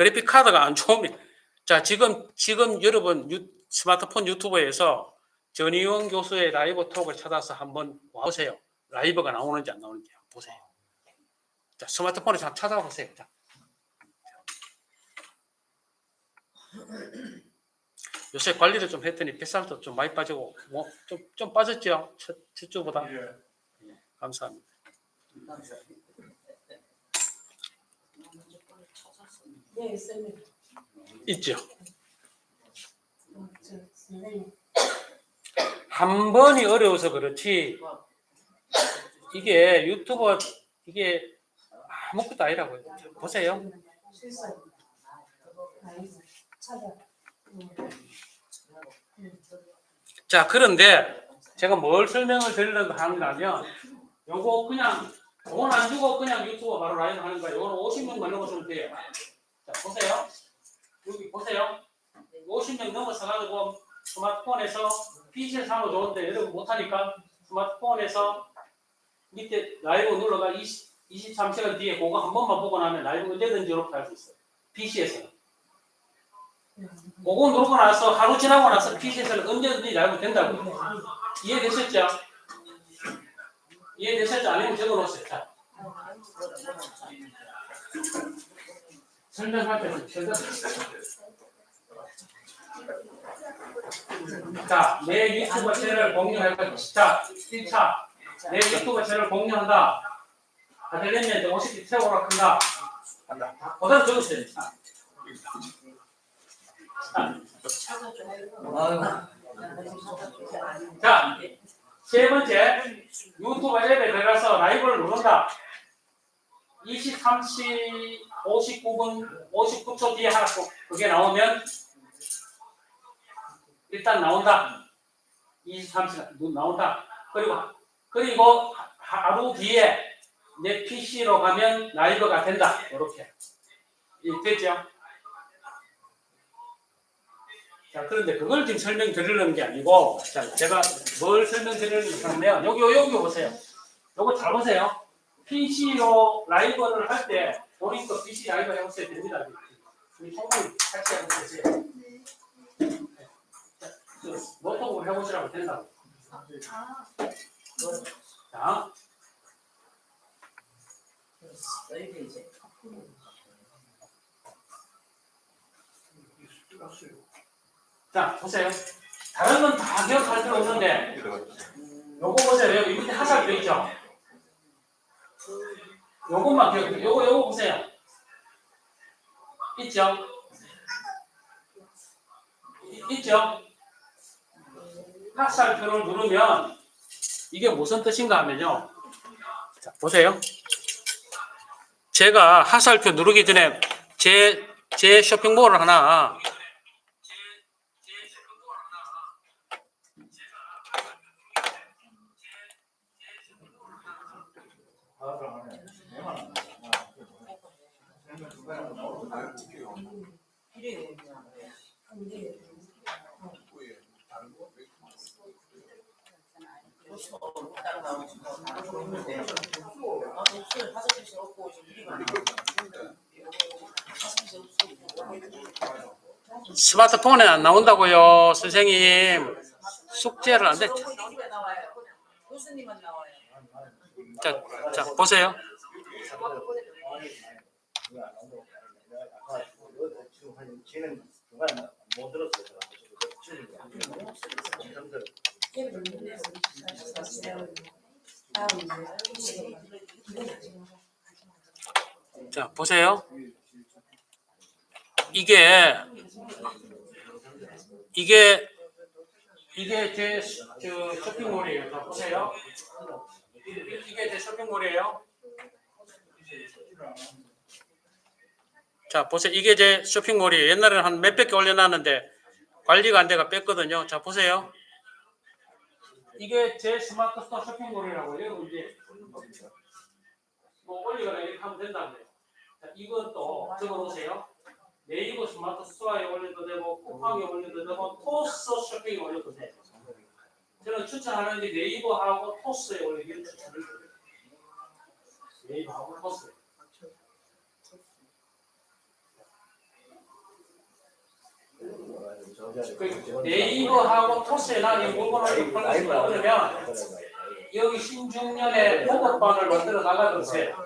그래픽 카드가 안 좋으면 자 지금 지금 여러분 유- 스마트폰 유튜브에서 전희원 교수의 라이브 톡을 찾아서 한번 와보세요. 라이브가 나오는지 안 나오는지 보세요. 자 스마트폰에서 한번 찾아보세요. 자. 요새 관리를 좀 했더니 뱃살도 좀 많이 빠지고 뭐좀좀 빠졌죠 첫, 첫 주보다 예, 감사합니다. 네, 쌤 님. 있죠. 어, 저 선생님. 한 번이 어려워서 그렇지 이게 유튜버 이게 아무것도 아니라고요. 보세요. 실수. 아이고, 찾아. 음. 자 그런데 제가 뭘 설명을 드리려고 하는가면 요거 그냥 돈안 주고 그냥 유튜브 바로 라이브 하는 거예요. 요거는 50명만 넘어서면 돼요. 자 보세요. 여기 보세요. 50명 넘어서 가지고 스마트폰에서 PC에서 하면 좋은데 여러분 못하니까 스마트폰에서 밑에 라이브 눌러가 20, 23시간 뒤에 그거 한 번만 보고 나면 라이브 언제든지 이렇게 할 수 있어요. PC에서는. 그거 누르고 나서 하루 지나고 나서 PC에서는 언제든지 라이브 된다고. 이해되셨죠? 이해되셨죠? 아니면 적어놓으세요. 자. 설명할 때 설명. 자, 내 유튜브 채널 공유할 거. 자, 1차. 내 유튜브 채널 공유한다. 아들내미한테 50개 채우라 한다. 그다음 적으세요. 자. 자, 세 번째, 유튜브 앱에 들어가서 라이브를 누른다. 23시 59분 59초 뒤에 꼭 그게 나오면 일단 나온다. 23시간 눈 나온다. 그리고 그리고 하- 하루 뒤에 내 PC로 가면 라이브가 된다. 이렇게 됐죠? 자, 그런데 그걸 지금 설명드리려는 게 아니고, 자, 제가 뭘 설명드리려고 하냐면, 여기, 여기 보세요. 요거 잘 보세요. PC로 라이브를 할 때, 본인 거 PC 라이브 해보셔야 됩니다. 우리 총무님 같이 해보세요. 자, 그 노트북을 해보시라고 된다고. 자, 자, 보세요. 다른 건 다 기억할 필요 없는데, 요거 보세요. 여기 밑에 하살표 있죠? 요것만 기억해. 요거, 요거 보세요. 있죠? 이- 있죠? 학살표를 누르면 이게 무슨 뜻인가 하면요. 자, 보세요. 제가 하살표 누르기 전에 제, 제 쇼핑몰을 하나 스마트폰에 안 나온다고요, 선생님. 숙제를 안 돼. 교수님만 나와요. 자, 자, 보세요. 자, 보세요. 이게 이게 이게 제 저 쇼핑몰이에요. 자, 보세요. 이게 제 쇼핑몰이에요. 자, 보세요. 이게 제 쇼핑몰이에요. 옛날에는 한 몇백 개 올려놨는데 관리가 안 돼가 뺐거든요. 자, 보세요. 이게 제 스마트 스토어 쇼핑몰이라고 여러분 이제 뭐 올리거나 이렇게 하면 된다고요. 자, 이것도 적어놓으세요. 네이버 스마트 스토어에 올려도 되고 쿠팡에 올려도 되고 토스 쇼핑에 올려도 돼요. 저는 추천하는 게 네이버하고 토스에 올리기를 추천을 드려요. 네이버하고 토스. 그 네이버하고 토스에 나이 물건을 팔고 그러면 여기 신중년에 보급반을 만들어 나가주세요.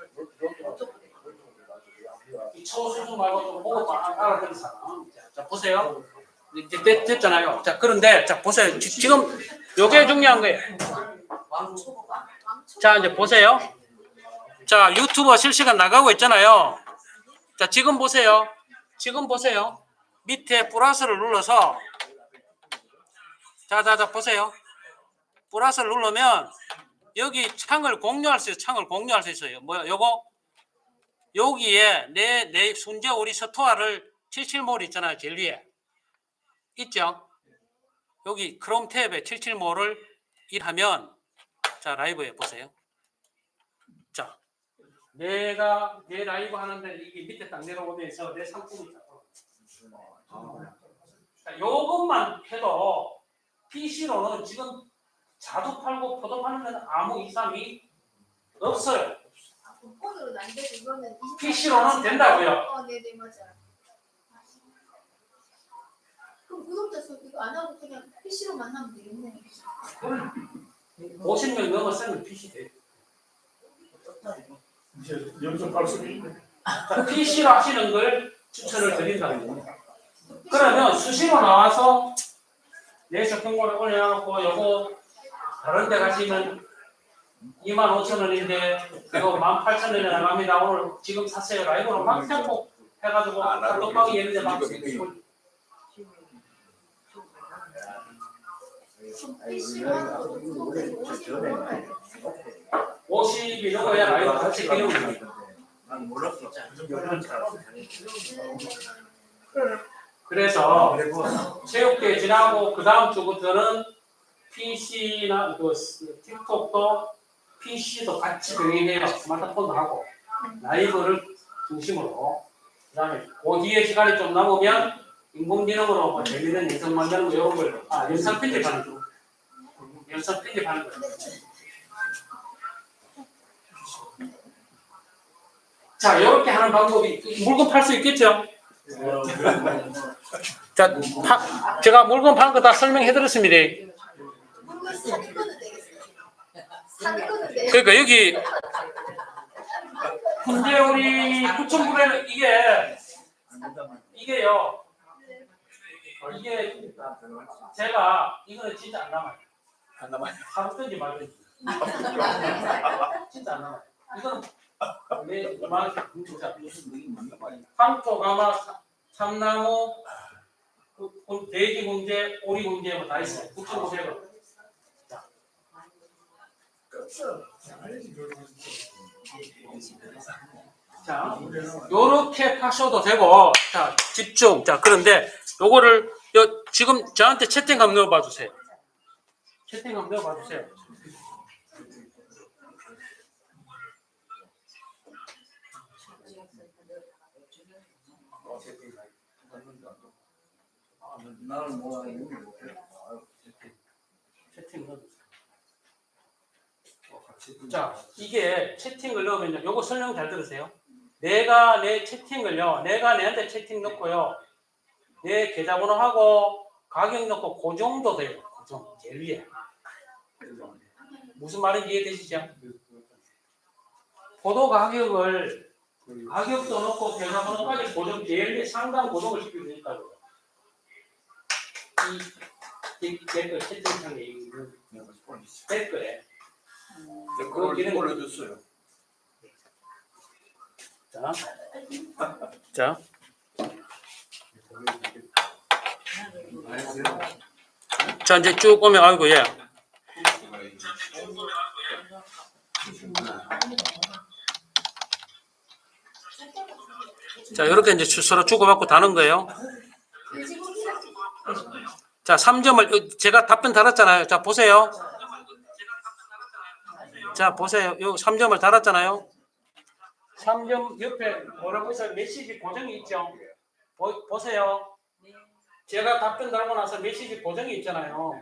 이 초수수 말고 좀 보급반 알아듣는 사람. 자, 자 보세요. 이제 됐, 됐잖아요. 자 그런데 자 보세요. 지, 지금 요게 중요한 거예요. 자 이제 보세요. 자 유튜버 실시간 나가고 있잖아요. 자 지금 보세요. 지금 보세요. 밑에 플러스를 눌러서 자자자 보세요. 플러스를 누르면 여기 창을 공유할 수 있어요. 창을 공유할 수 있어요. 뭐야 요거 여기에 내 내 순재 우리 서토아를 77몰 있잖아요. 제일 위에 있죠. 여기 크롬 탭에 77몰을 일하면 자 라이브에 보세요. 자 내가 내 라이브 하는데 이게 밑에 딱 내려오면서 내 상품이 딱 요것만 해도 PC로는 지금 자두 팔고 포도 파는 데는 아무 이상이 없어요. 본폰으로는 안 되고 이거는 PC로는 된다고요. 어, 네네 맞아. 그럼 구독자 수 이거 안 하고 그냥 PC로만 하면 되겠네. 50명 넘었으면 PC 돼. 연습 갈 수도 있네. PC로 하시는 걸 추천을 드린다는 겁니다. 그러면 수시로 나와서 내 쇼핑몰에 올려놓고 요거 다른 데 가시면 2만 5천 원인데 이거 1만 8천 원에 나갑니다. 오늘 지금 샀어요. 라이브로 막 tempo 해가지고 막 구독자 50을 먹어야 돼. 50이 넘어야 라이브 같이 기능이 됩니다. 난 몰랐어. 그래서 체육계 지나고 그 다음 주부터는 PC나 그 스- 틱톡도 PC도 같이 병행해요. 스마트폰도 하고 라이브를 중심으로 그 다음에 그 뒤에 시간이 좀 남으면 인공지능으로 뭐 재밌는 영상 만드는 거 이런 걸 아, 영상 편집하는 거 영상 편집하는 거 자, 이렇게 하는 방법이 물건 팔 수 있겠죠? 자, 파, 제가 물건 파는 거 다 설명해 드렸습니다. 그러니까 여기 근데 우리 구청구에는 이게 이게요. 이게 제가 이거는 진짜 안 남아요. 안 남아요. 사부든지 말든지. 진짜 안 남아요. 이거는 내말 가마 사- 참나무 돼지 문제 오리 문제 뭐다 있어요. 구청구에는 자, 요렇게 파셔도 되고, 자, 집중. 자, 그런데 요거를, 요, 지금 저한테 채팅 한번 넣어봐 주세요. 채팅 한번 넣어봐 주세요. 나는 뭐 이거 채팅 넣어주세요. 자, 이게 채팅을 넣으면요. 요거 설명 잘 들으세요. 내가 내 채팅을요. 내가 내한테 채팅 넣고요. 내 계좌번호하고 가격 넣고 그 정도 돼요. 그 정도. 제일 위에. 무슨 말인지 이해되시죠? 포도 가격을 가격도 넣고 계좌번호까지 고정 제일 위에 상당 고정을 시키고. 이, 이 댓글 채팅창에 있는 댓글에 그걸 기능 올려줬어요. 자, 자, 자 이제 쭉 오면 아이고 예. 자 이렇게 이제 주- 서로 주고받고 다는 거예요. 자 3점을 제가 답변 달았잖아요. 자 보세요. 자 보세요. 요 3점을 달았잖아요. 3점 옆에 뭐라고 해서 메시지 고정이 있죠. 보, 보세요. 제가 답변 달고 나서 메시지 고정이 있잖아요.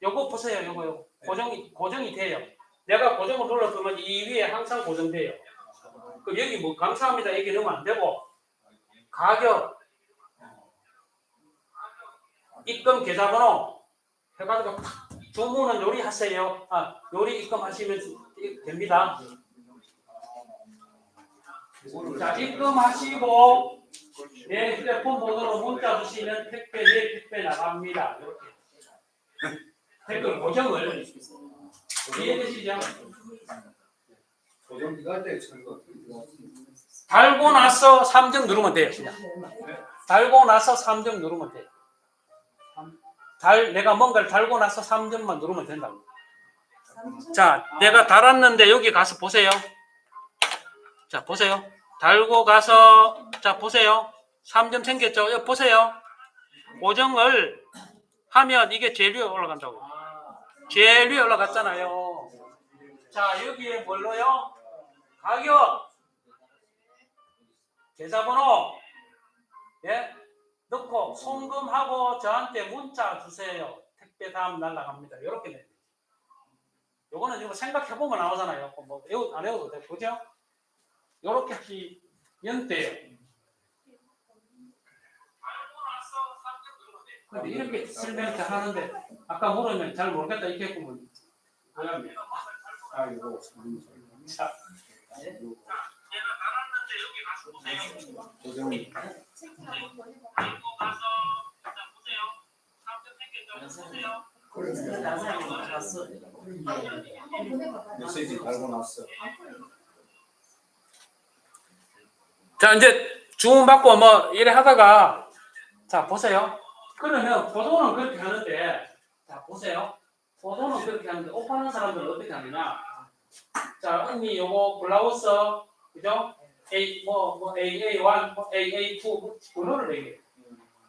요거 보세요. 요거 요 고정이 고정이 돼요. 내가 고정을 눌러두면 이 위에 항상 고정돼요. 그 여기 뭐 감사합니다 얘기 넣으면 안 되고 가격 입금 계좌번호 해가지고 탁 주문은 요리하세요. 아 요리 입금하시면 됩니다. 자 입금하시고 내 휴대폰 번호로 문자 주시면 택배 내 택배 나갑니다. 이렇게 댓글 고정을 이해되시죠? 달고 나서 3점 누르면 돼요. 달고 나서 3점 누르면 돼요. 달 내가 뭔가를 달고 나서 3점만 누르면 된다고. 자, 내가 달았는데 여기 가서 보세요. 자, 보세요. 달고 가서 자, 보세요. 3점 생겼죠? 여기 보세요. 고정을 하면 이게 제일 위에 올라간다고. 제일 위에 올라갔잖아요. 자, 여기에 뭘로요? 가격 계좌번호 예 넣고 송금하고 저한테 문자 주세요. 택배 다음 날라갑니다. 이렇게 됩니다. 요거는 이거 생각해 보면 나오잖아요. 뭐 외우 안 외워도 돼, 그죠? 이렇게 하시면 돼요. 근데 이렇게 설명을 하는데 아까 물으면 잘 모르겠다 이렇게 했구면 뭐야? 아이고. 자, 더 해봐. 한번 보 자 이제 주문 받고 뭐 이래 하다가 자 보세요. 그러면 보도는 그렇게 하는데 자 보세요. 보도는 그렇게 하는데 오빠하는 사람들은 어떻게 하느냐? 자 언니 요거 블라우스 그죠? A 뭐 뭐 AA1 뭐 AA2 번호를 내게.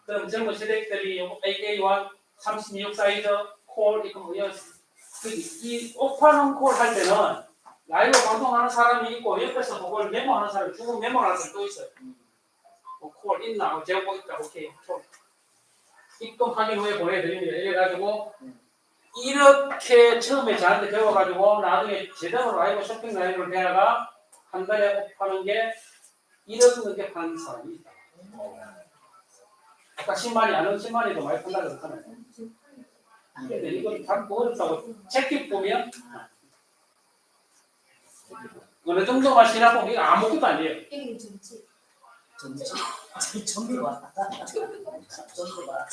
그럼 젊은 세대들이 요거 AA1 36 사이즈 콜 이거 뭐야? 그이 오빠는 콜할 때는 라이브 방송하는 사람이 있고 옆에서 그걸 메모하는 사람이 죽은 메모하는 사람이 또 있어요. 뭐콜 있나? 어, 제가 뭐 있다. 오케이. 콜. 입금 확인 후에 보내드립니다. 이래가지고 이렇게 처음에 저한테 배워가지고 나중에 제대로 라이브 쇼핑 라이브를 배워가 한 달에 파는 게 1억 넘게 파는 사람이 있다. 아까 10만이 안 오면 10만이도 많이 판다고 그랬잖아요. 근데 이건 다 어렵다고 책집 보면 어느 정도 맛이나 보면 이거 아무것도 아니에요. 이게 좋지. 전부가 전부가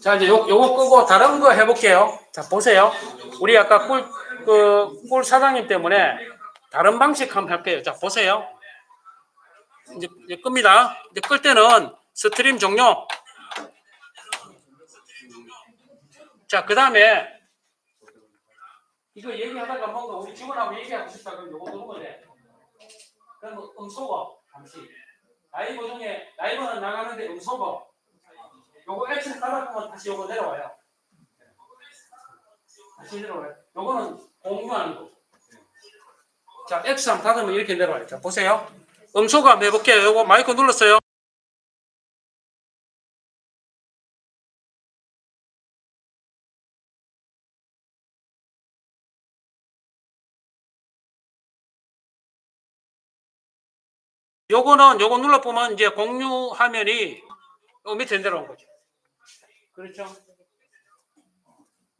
자 이제 요, 요거 끄고 다른 거 해볼게요. 자 보세요. 우리 아까 꿀, 그, 꿀 사장님 때문에 다른 방식 한번 할게요. 자 보세요. 이제, 이제 끕니다. 이제 끌 때는 스트림 종료. 자 그 다음에 이거 얘기하다가 뭔가 우리 직원하고 얘기하고 싶다 그러면 요거 누르면 돼. 그럼 음소거 잠시. 라이브 중에 라이브는 나가는데 음소거. 요거 액션 깔아보면 다시 요거 내려와요. 다시 내려와요. 요거는 공유하는 거. 자, 액션 닫으면 이렇게 내려와요. 자, 보세요. 음소감 해볼게요. 요거 마이크 눌렀어요. 요거는 요거 눌러보면 이제 공유 화면이 요 밑에 내려온 거죠. 그렇죠?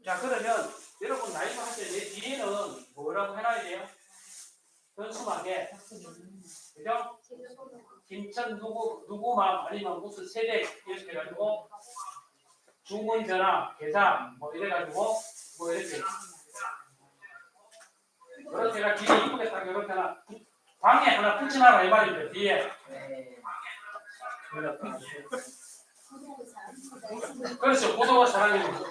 자 그러면 여러분 라이브 할때내 뒤에는 뭐라고 해놔야 돼요? 단순하게 그죠? 김천 누구 누구만 아니면 무슨 세대 이렇게 해가지고 주문 전화 계좌 뭐 이래가지고 뭐 이렇게 이렇게가 뒤에 이쁘게 딱 이렇게 하나 방에 하나 붙여놔라 이 말입니다 뒤에 그렇죠 고도가 사랑이고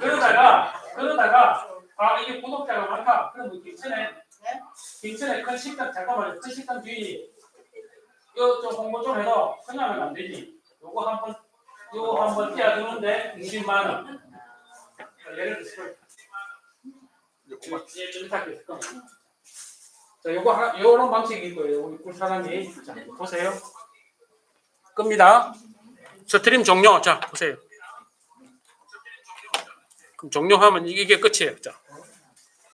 그러다가 그러다가 아 이게 구독자가 많다 그러면 김천에 김천에 큰 식당 잠깐만요 큰 식당 뒤 이거 좀 홍보 좀 해도 그냥 하면 안 되지 요거 한번 요거 한번 띄워주는데 20만 원 예를 들어서 예, 좀 이따 자, 요거 하, 요런 방식이 있고요. 우리 꿀 사람이 자 보세요. 끕니다. 스트림 종료. 자 보세요. 그럼 종료하면 이게 끝이에요. 자